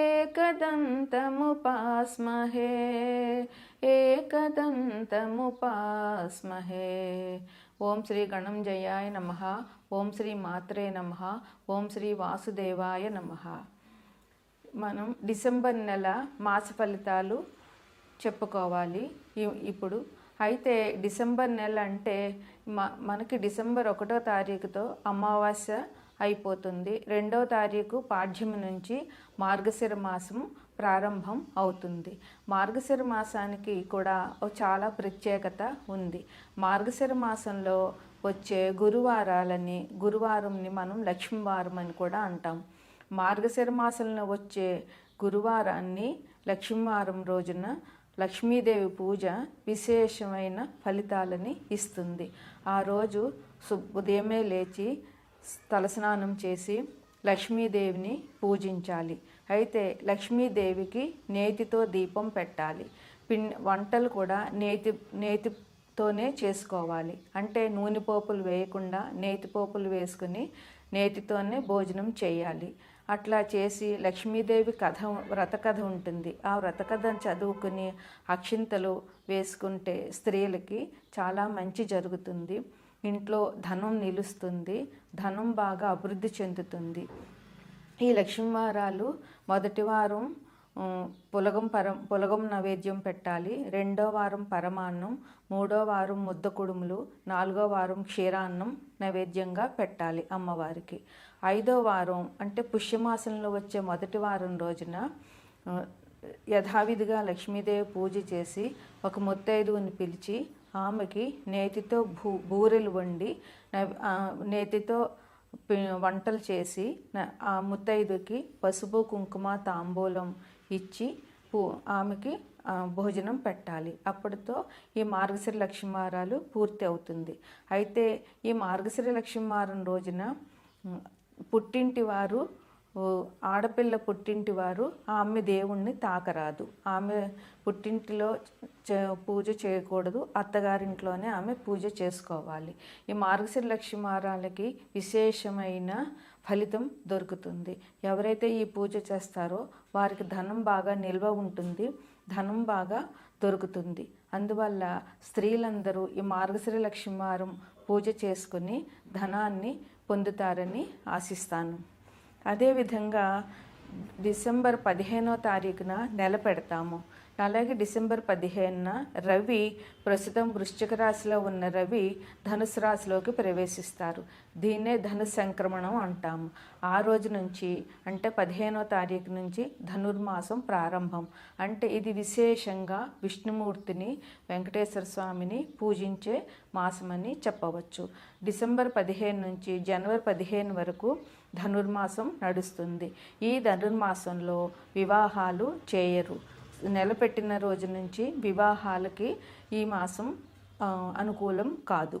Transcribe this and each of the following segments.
ఏకదంతముపాస్మహే ఏకదంతముపాస్మహే ఓం శ్రీ గణంజయాయ నమ ఓం శ్రీ మాత్రే నమ ఓం శ్రీ వాసుదేవాయ నమ. మనం డిసెంబర్ నెల మాస ఫలితాలు చెప్పుకోవాలి. ఇప్పుడు అయితే డిసెంబర్ నెల అంటే మనకి డిసెంబర్ ఒకటో తారీఖుతో అమావాస్య అయిపోతుంది. రెండవ తారీఖు పాడ్యమి నుంచి మార్గశిర మాసం ప్రారంభం అవుతుంది. మార్గశిర మాసానికి కూడా చాలా ప్రత్యేకత ఉంది. మార్గశిర మాసంలో వచ్చే గురువారాలని గురువారంని మనం లక్ష్మీవారం అని కూడా అంటాం. మార్గశిర మాసంలో వచ్చే గురువారాన్ని లక్ష్మీవారం రోజున లక్ష్మీదేవి పూజ విశేషమైన ఫలితాలని ఇస్తుంది. ఆ రోజు సు- ఉదయమే లేచి తలస్నానం చేసి లక్ష్మీదేవిని పూజించాలి. అయితే లక్ష్మీదేవికి నేతితో దీపం పెట్టాలి. పిన్ వంటలు కూడా నేతి నేతితోనే చేసుకోవాలి. అంటే నూనె పోపులు వేయకుండా నేతి పోపులు వేసుకుని నేతితోనే భోజనం చేయాలి. అట్లా చేసి లక్ష్మీదేవి కథ వ్రతకథ ఉంటుంది. ఆ వ్రతకథను చదువుకుని అక్షింతలు వేసుకుంటే స్త్రీలకి చాలా మంచి జరుగుతుంది. ఇంట్లో ధనం నిలుస్తుంది ధనం బాగా అభివృద్ధి చెందుతుంది. ఈ లక్ష్మీవారాలు మొదటి వారం పులగం పరం పులగం నైవేద్యం పెట్టాలి. రెండో వారం పరమాన్నం మూడో వారం ముద్ద కుడుములు నాలుగో వారం క్షీరాన్నం నైవేద్యంగా పెట్టాలి అమ్మవారికి. ఐదో వారం అంటే పుష్యమాసంలో వచ్చే మొదటి వారం రోజున యథావిధిగా లక్ష్మీదేవి పూజ చేసి ఒక ముత్తైదువుని పిలిచి ఆమెకి నేతితో భూ బూరెలు వండి నేతితో వంటలు చేసి ఆ ముత్తైదుకి పసుపు కుంకుమ తాంబూలం ఇచ్చి పూ ఆమెకి భోజనం పెట్టాలి. అప్పటితో ఈ మార్గశిర లక్ష్మీవారాలు పూర్తి అవుతుంది. అయితే ఈ మార్గశిర లక్ష్మీవారం రోజున పుట్టింటి వారు ఆడపిల్ల పుట్టింటి వారు ఆమె దేవుణ్ణి తాకరాదు. ఆమె పుట్టింటిలో చే- పూజ చేయకూడదు. అత్తగారింట్లోనే ఆమె పూజ చేసుకోవాలి. ఈ మార్గశిర లక్ష్మీవారాలకి విశేషమైన ఫలితం దొరుకుతుంది. ఎవరైతే ఈ పూజ చేస్తారో వారికి ధనం బాగా నిల్వ ఉంటుంది. ధనం బాగా దొరుకుతుంది. అందువల్ల స్త్రీలందరూ ఈ మార్గశిర లక్ష్మీవారం పూజ చేసుకుని ధనాన్ని పొందుతారని ఆశిస్తాను. అదేవిధంగా డిసెంబర్ పదిహేనో తారీఖున నెల పెడతాము. అలాగే డిసెంబర్ పదిహేనున రవి ప్రస్తుతం వృశ్చిక రాశిలో ఉన్న రవి ధనుసు రాశిలోకి ప్రవేశిస్తారు. దీన్నే ధను సంక్రమణం అంటాము. ఆ రోజు నుంచి అంటే పదిహేనో తారీఖు నుంచి ధనుర్మాసం ప్రారంభం. అంటే ఇది విశేషంగా విష్ణుమూర్తిని వెంకటేశ్వర స్వామిని పూజించే మాసమని చెప్పవచ్చు. డిసెంబర్ పదిహేను నుంచి జనవరి పదిహేను వరకు ధనుర్మాసం నడుస్తుంది. ఈ ధనుర్మాసంలో వివాహాలు చేయరు. నెల పెట్టిన రోజు నుంచి వివాహాలకి ఈ మాసం అనుకూలం కాదు.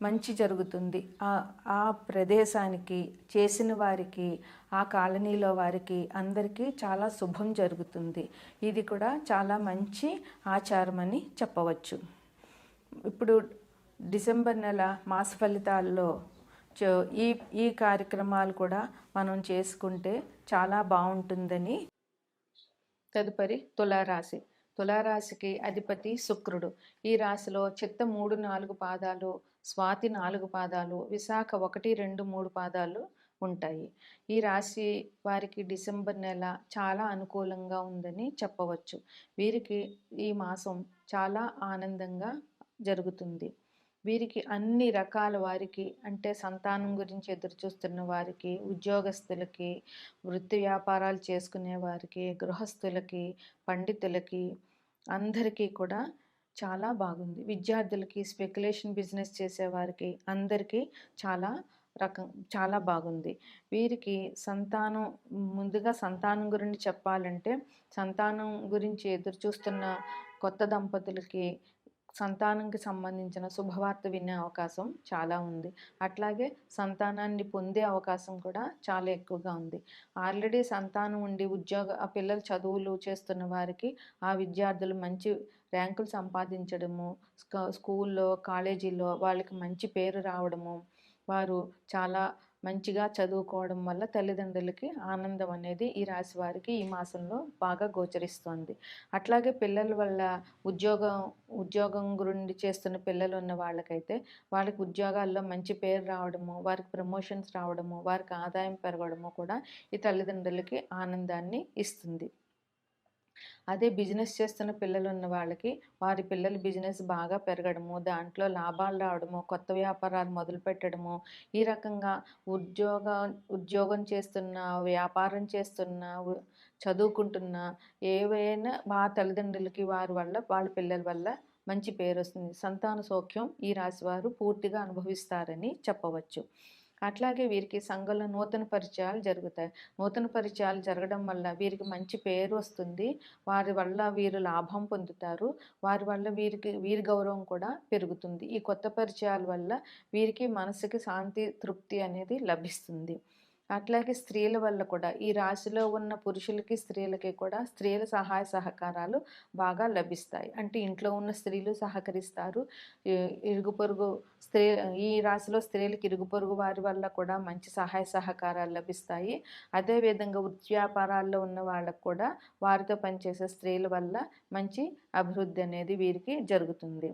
మంచి జరుగుతుంది. ఆ ఆ ప్రదేశానికి చేసిన వారికి ఆ కాలనీలో వారికి అందరికీ చాలా శుభం జరుగుతుంది. ఇది కూడా చాలా మంచి ఆచారం అని చెప్పవచ్చు. ఇప్పుడు డిసెంబర్ నెల మాస ఫలితాల్లో ఈ ఈ కార్యక్రమాలు కూడా మనం చేసుకుంటే చాలా బాగుంటుందని తదుపరి తులారాశి. తులారాశికి అధిపతి శుక్రుడు. ఈ రాశిలో చిత్త మూడు నాలుగు పాదాలు స్వాతి నాలుగు పాదాలు విశాఖ ఒకటి రెండు మూడు పాదాలు ఉంటాయి. ఈ రాశి వారికి డిసెంబర్ నెల చాలా అనుకూలంగా ఉందని చెప్పవచ్చు. వీరికి ఈ మాసం చాలా ఆనందంగా జరుగుతుంది. వీరికి అన్ని రకాల వారికి అంటే సంతానం గురించి ఎదురు చూస్తున్న వారికి ఉద్యోగస్తులకి వృత్తి వ్యాపారాలు చేసుకునే వారికి గృహస్థులకి పండితులకి అందరికీ కూడా చాలా బాగుంది. విద్యార్థులకి స్పెక్యులేషన్ బిజినెస్ చేసేవారికి అందరికీ చాలా రకం చాలా బాగుంది. వీరికి సంతానం ముందుగా సంతానం గురించి చెప్పాలంటే సంతానం గురించి ఎదురు చూస్తున్న కొత్త దంపతులకి సంతానంకి సంబంధించిన శుభవార్త వినే అవకాశం చాలా ఉంది. అట్లాగే సంతానాన్ని పొందే అవకాశం కూడా చాలా ఎక్కువగా ఉంది. ఆల్రెడీ సంతానం ఉండి ఉద్యోగ పిల్లలు చదువులు చేస్తున్న వారికి ఆ విద్యార్థులు మంచి ర్యాంకులు సంపాదించడము స్కూల్లో కాలేజీల్లో వాళ్ళకి మంచి పేరు రావడము వారు చాలా మంచిగా చదువుకోవడం వల్ల తల్లిదండ్రులకి ఆనందం అనేది ఈ రాశి వారికి ఈ మాసంలో బాగా గోచరిస్తుంది. అట్లాగే పిల్లల వల్ల ఉద్యోగం ఉద్యోగం గురించి చేస్తున్న పిల్లలు ఉన్న వాళ్ళకైతే వాళ్ళకి ఉద్యోగాల్లో మంచి పేరు రావడము వారికి ప్రమోషన్స్ రావడము వారికి ఆదాయం పెరగడము కూడా ఈ తల్లిదండ్రులకి ఆనందాన్ని ఇస్తుంది. అదే బిజినెస్ చేస్తున్న పిల్లలు ఉన్న వాళ్ళకి వారి పిల్లలు బిజినెస్ బాగా పెరగడము దాంట్లో లాభాలు రావడము కొత్త వ్యాపారాలు మొదలు పెట్టడము ఈ రకంగా ఉద్యోగ ఉద్యోగం చేస్తున్న వ్యాపారం చేస్తున్న చదువుకుంటున్న ఏవైనా మా తల్లిదండ్రులకి వారి వల్ల వాళ్ళ పిల్లల వల్ల మంచి పేరు వస్తుంది. సంతాన సౌఖ్యం ఈ రాశి వారు పూర్తిగా అనుభవిస్తారని చెప్పవచ్చు. అట్లాగే వీరికి సంఘంలో నూతన పరిచయాలు జరుగుతాయి. నూతన పరిచయాలు జరగడం వల్ల వీరికి మంచి పేరు వస్తుంది. వారి వల్ల వీరు లాభం పొందుతారు. వారి వల్ల వీరికి వీరి గౌరవం కూడా పెరుగుతుంది. ఈ కొత్త పరిచయాల వల్ల వీరికి మనసుకి శాంతి తృప్తి అనేది లభిస్తుంది. అట్లాగే స్త్రీల వల్ల కూడా. ఈ రాశిలో ఉన్న పురుషులకి స్త్రీలకి కూడా స్త్రీల సహాయ సహకారాలు బాగా లభిస్తాయి. అంటే ఇంట్లో ఉన్న స్త్రీలు సహకరిస్తారు. ఇరుగు పొరుగు స్త్రీ ఈ రాశిలో స్త్రీలకు ఇరుగు పొరుగు వారి వల్ల కూడా మంచి సహాయ సహకారాలు లభిస్తాయి. అదేవిధంగా వృత్తి ఉన్న వాళ్ళకు కూడా వారితో పనిచేసే స్త్రీల వల్ల మంచి అభివృద్ధి అనేది వీరికి జరుగుతుంది.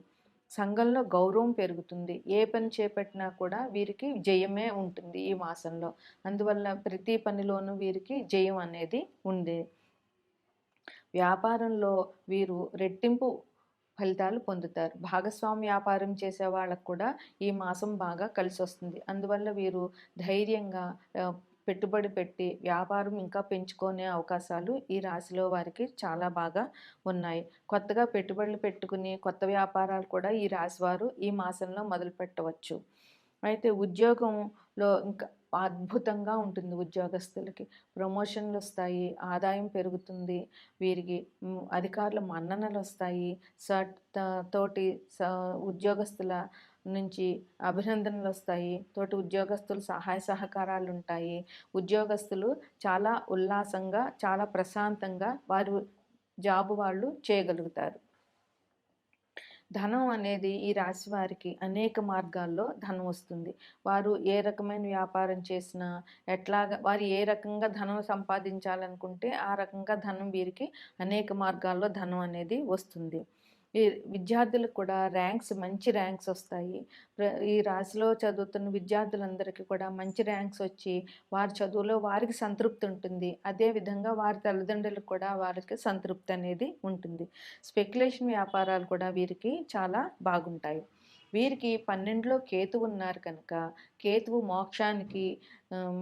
సంఘంలో గౌరవం పెరుగుతుంది. ఏ పని చేపట్టినా కూడా వీరికి జయమే ఉంటుంది ఈ మాసంలో. అందువల్ల ప్రతి పనిలోనూ వీరికి జయం అనేది ఉంది. వ్యాపారంలో వీరు రెట్టింపు ఫలితాలు పొందుతారు. భాగస్వామి వ్యాపారం చేసే వాళ్ళకు కూడా ఈ మాసం బాగా కలిసి వస్తుంది అందువల్ల వీరు ధైర్యంగా పెట్టుబడి పెట్టి వ్యాపారం ఇంకా పెంచుకునే అవకాశాలు ఈ రాశిలో వారికి చాలా బాగా ఉన్నాయి. కొత్తగా పెట్టుబడులు పెట్టుకుని కొత్త వ్యాపారాలు కూడా ఈ రాశి వారు ఈ మాసంలో మొదలు పెట్టవచ్చు. అయితే ఉద్యోగంలో ఇంకా అద్భుతంగా ఉంటుంది ఉద్యోగస్తులకి. ప్రమోషన్లు వస్తాయి ఆదాయం పెరుగుతుంది వీరికి అధికారుల మన్ననలు వస్తాయి. సట్ తోటి స ఉద్యోగస్తుల నుంచి అభినందనలు వస్తాయి తోటి ఉద్యోగస్తులు సహాయ సహకారాలు ఉంటాయి ఉద్యోగస్తులు చాలా ఉల్లాసంగా చాలా ప్రశాంతంగా వారు జాబు వాళ్ళు చేయగలుగుతారు. ధనం అనేది ఈ రాశి వారికి అనేక మార్గాల్లో ధనం వస్తుంది. వారు ఏ రకమైన వ్యాపారం చేసినా ఎట్లాగా వారు ఏ రకంగా ధనం సంపాదించాలనుకుంటే ఆ రకంగా ధనం వీరికి అనేక మార్గాల్లో ధనం అనేది వస్తుంది. ఈ విద్యార్థులకు కూడా ర్యాంక్స్ మంచి ర్యాంక్స్ వస్తాయి. ఈ రాశిలో చదువుతున్న విద్యార్థులందరికీ కూడా మంచి ర్యాంక్స్ వచ్చి వారి చదువులో వారికి సంతృప్తి ఉంటుంది. అదేవిధంగా వారి తల్లిదండ్రులకు కూడా వారికి సంతృప్తి అనేది ఉంటుంది. స్పెక్యులేషన్ వ్యాపారాలు కూడా వీరికి చాలా బాగుంటాయి. వీరికి పన్నెండులో కేతువు ఉన్నారు కనుక కేతువు మోక్షానికి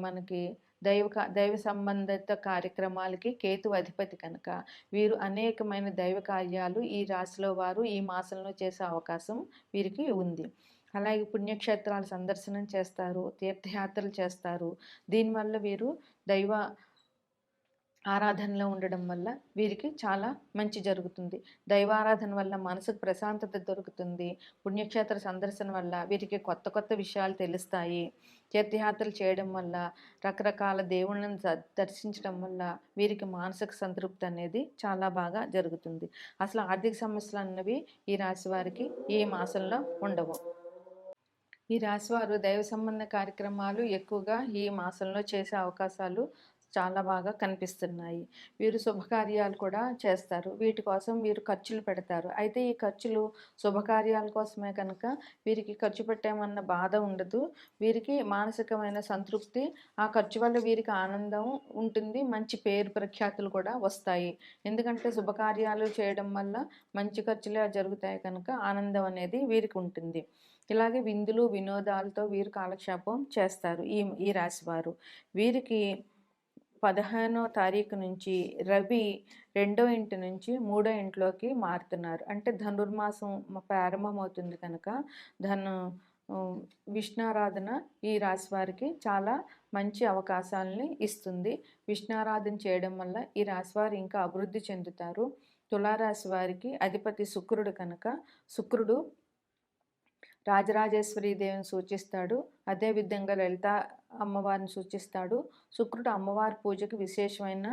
మనకి దైవ దైవ సంబంధిత కార్యక్రమాలకి కేతు అధిపతి కనుక వీరు అనేకమైన దైవ కార్యాలు ఈ రాశిలో వారు ఈ మాసంలో చేసే అవకాశం వీరికి ఉంది. అలాగే పుణ్యక్షేత్రాలు సందర్శనం చేస్తారు తీర్థయాత్రలు చేస్తారు. దీనివల్ల వీరు దైవ ఆరాధనలో ఉండడం వల్ల వీరికి చాలా మంచి జరుగుతుంది. దైవారాధన వల్ల మనసుకు ప్రశాంతత దొరుకుతుంది. పుణ్యక్షేత్ర సందర్శన వల్ల వీరికి కొత్త కొత్త విషయాలు తెలుస్తాయి. తీర్థయాత్రలు చేయడం వల్ల రకరకాల దేవుళ్ళని ద- దర్శించడం వల్ల వీరికి మానసిక సంతృప్తి అనేది చాలా బాగా జరుగుతుంది. అసలు ఆర్థిక సమస్యలు అన్నవి ఈ రాశి వారికి ఈ మాసంలో ఉండవు. ఈ రాశివారు దైవ సంబంధ కార్యక్రమాలు ఎక్కువగా ఈ మాసంలో చేసే అవకాశాలు చాలా బాగా కనిపిస్తున్నాయి. వీరు శుభకార్యాలు కూడా చేస్తారు. వీటి కోసం వీరు ఖర్చులు పెడతారు. అయితే ఈ ఖర్చులు శుభకార్యాల కోసమే కనుక వీరికి ఖర్చు పెట్టామన్న బాధ ఉండదు. వీరికి మానసికమైన సంతృప్తి ఆ ఖర్చు వల్ల వీరికి ఆనందం ఉంటుంది. మంచి పేరు ప్రఖ్యాతులు కూడా వస్తాయి. ఎందుకంటే శుభకార్యాలు చేయడం వల్ల మంచి ఖర్చులే జరుగుతాయి కనుక ఆనందం అనేది వీరికి ఉంటుంది. ఇలాగే విందులు వినోదాలతో వీరు కాలక్షేపం చేస్తారు ఈ ఈ రాశివారు. వీరికి పదహేనో తారీఖు నుంచి రవి రెండో ఇంటి నుంచి మూడో ఇంట్లోకి మారుతున్నారు. అంటే ధనుర్మాసం ప్రారంభమవుతుంది కనుక ధను విష్ణారాధన ఈ రాశి వారికి చాలా మంచి అవకాశాలని ఇస్తుంది. విష్ణారాధన చేయడం వల్ల ఈ రాశి వారు ఇంకా అభివృద్ధి చెందుతారు. తులారాశి వారికి అధిపతి శుక్రుడు కనుక శుక్రుడు రాజరాజేశ్వరి దేవిని సూచిస్తాడు. అదేవిధంగా లలిత అమ్మవారిని సూచిస్తాడు. శుక్రుడు అమ్మవారి పూజకి విశేషమైన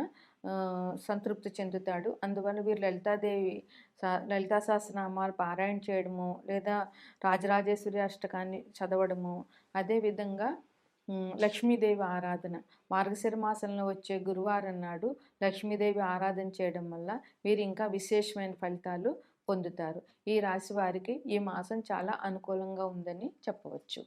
సంతృప్తి చెందుతాడు. అందువల్ల వీరు లలితాదేవి లలితా సహస్రనామాలు పారాయణ చేయడము లేదా రాజరాజేశ్వరి అష్టకాన్ని చదవడము అదేవిధంగా లక్ష్మీదేవి ఆరాధన. మార్గశిర మాసంలో వచ్చే గురువారం నాడు లక్ష్మీదేవి ఆరాధన చేయడం వల్ల వీరు ఇంకా విశేషమైన ఫలితాలు పొందుతారు. ఈ రాశి వారికి ఈ మాసం చాలా అనుకూలంగా ఉందని చెప్పవచ్చు.